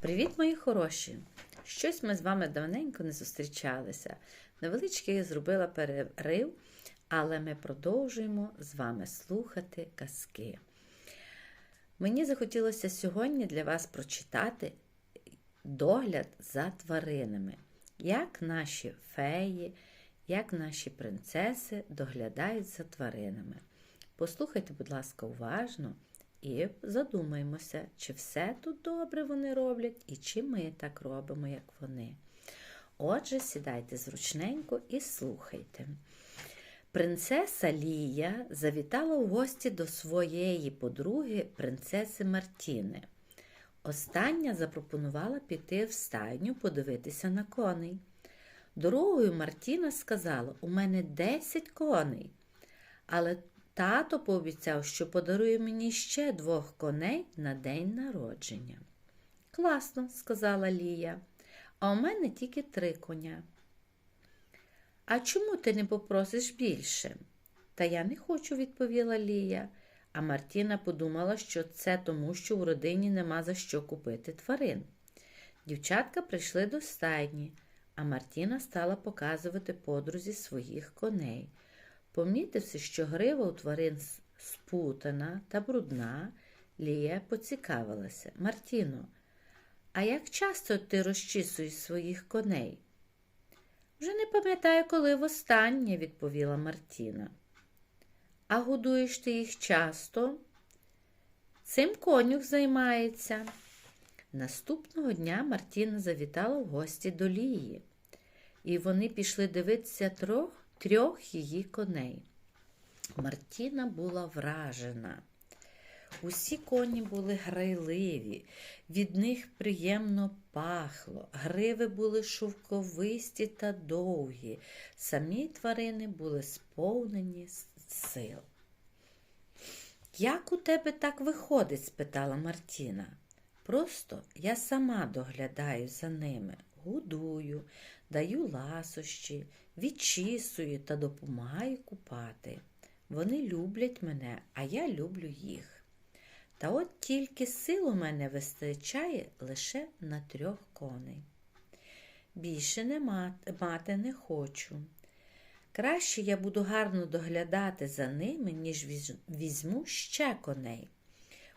Привіт, мої хороші! Щось ми з вами давненько не зустрічалися. Невеличкий я зробила перерив, але ми продовжуємо з вами слухати казки. Мені захотілося сьогодні для вас прочитати догляд за тваринами, як наші феї, як наші принцеси доглядають за тваринами. Послухайте, будь ласка, уважно і задумаємося, чи все тут добре вони роблять, і чи ми так робимо, як вони. Отже, сідайте зручненько і слухайте. Принцеса Лія завітала в гості до своєї подруги, принцеси Мартіни. Остання запропонувала піти в стайню подивитися на коней. Дорогою Мартіна сказала: У мене 10 коней. Але тато пообіцяв, що подарує мені ще двох коней на день народження. Класно, сказала Лія, а у мене тільки три коня. А чому ти не попросиш більше? Та я не хочу, відповіла Лія. А Мартіна подумала, що це тому, що в родині нема за що купити тварин. Дівчатка прийшли до стайні, а Мартіна стала показувати подрузі своїх коней. Помітивши, що грива у тварин спутана та брудна, Лія поцікавилася. Мартіно, а як часто ти розчісуєш своїх коней? Вже не пам'ятаю, коли востаннє, відповіла Мартіна. А годуєш ти їх часто? Цим конюх займається. Наступного дня Мартіна завітала в гості до Лії, і вони пішли дивитися трьох, трьох її коней. Мартіна була вражена. Усі коні були грайливі, від них приємно пахло, гриви були шовковисті та довгі, самі тварини були сповнені сил. Як у тебе так виходить? спитала Мартіна. Просто я сама доглядаю за ними, годую, даю ласощі, відчісую та допомагаю купати. Вони люблять мене, а я люблю їх. Та от тільки сил у мене вистачає лише на трьох коней. Більше не мати не хочу. Краще я буду гарно доглядати за ними, ніж візьму ще коней.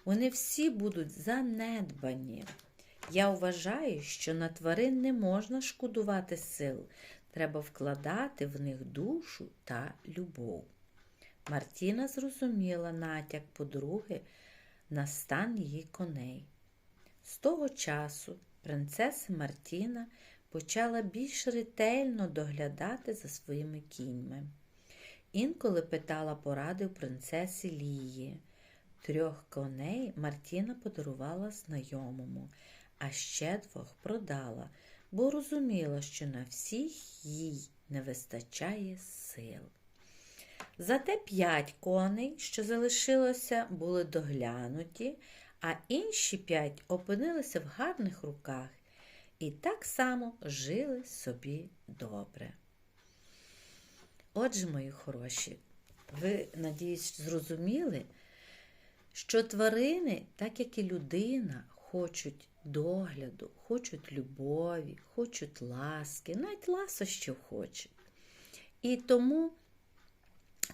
Вони всі будуть занедбані. Я вважаю, що на тварин не можна шкодувати сил, треба вкладати в них душу та любов. Мартіна зрозуміла натяк подруги на стан її коней. З того часу принцеса Мартіна почала більш ретельно доглядати за своїми кіньми. Інколи питала поради у принцеси Лії. Трьох коней Мартіна подарувала знайомому, а ще двох продала, бо розуміла, що на всіх їй не вистачає сил. Зате п'ять коней, що залишилося, були доглянуті, а інші п'ять опинилися в гарних руках і так само жили собі добре. Отже, мої хороші, ви, надіюсь, зрозуміли, що тварини, так як і людина, хочуть догляду, хочуть любові, хочуть ласки, навіть ласощів хочуть. І тому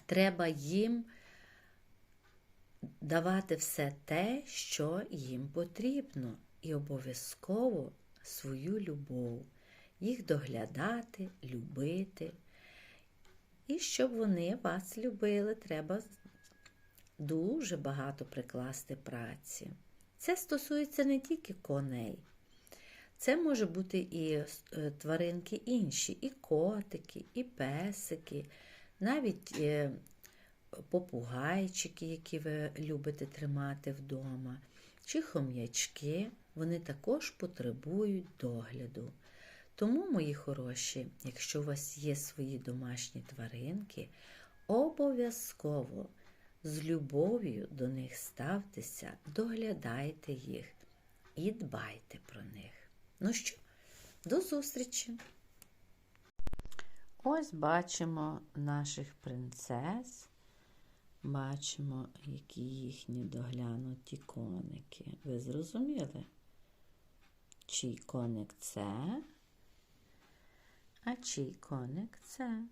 треба їм давати все те, що їм потрібно, і обов'язково свою любов, їх доглядати, любити. І щоб вони вас любили, треба дуже багато прикласти праці. Це стосується не тільки коней. Це може бути і е, тваринки інші, і котики, і песики, навіть е, попугайчики, які ви любите тримати вдома, чи хом'ячки, вони також потребують догляду. Тому, мої хороші, якщо у вас є свої домашні тваринки, обов'язково з любов'ю до них ставтеся, доглядайте їх і дбайте про них. Ну що, до зустрічі! Ось бачимо наших принцес, бачимо, які їхні доглянуті коники. Ви зрозуміли? Чий коник це? А чий коник це?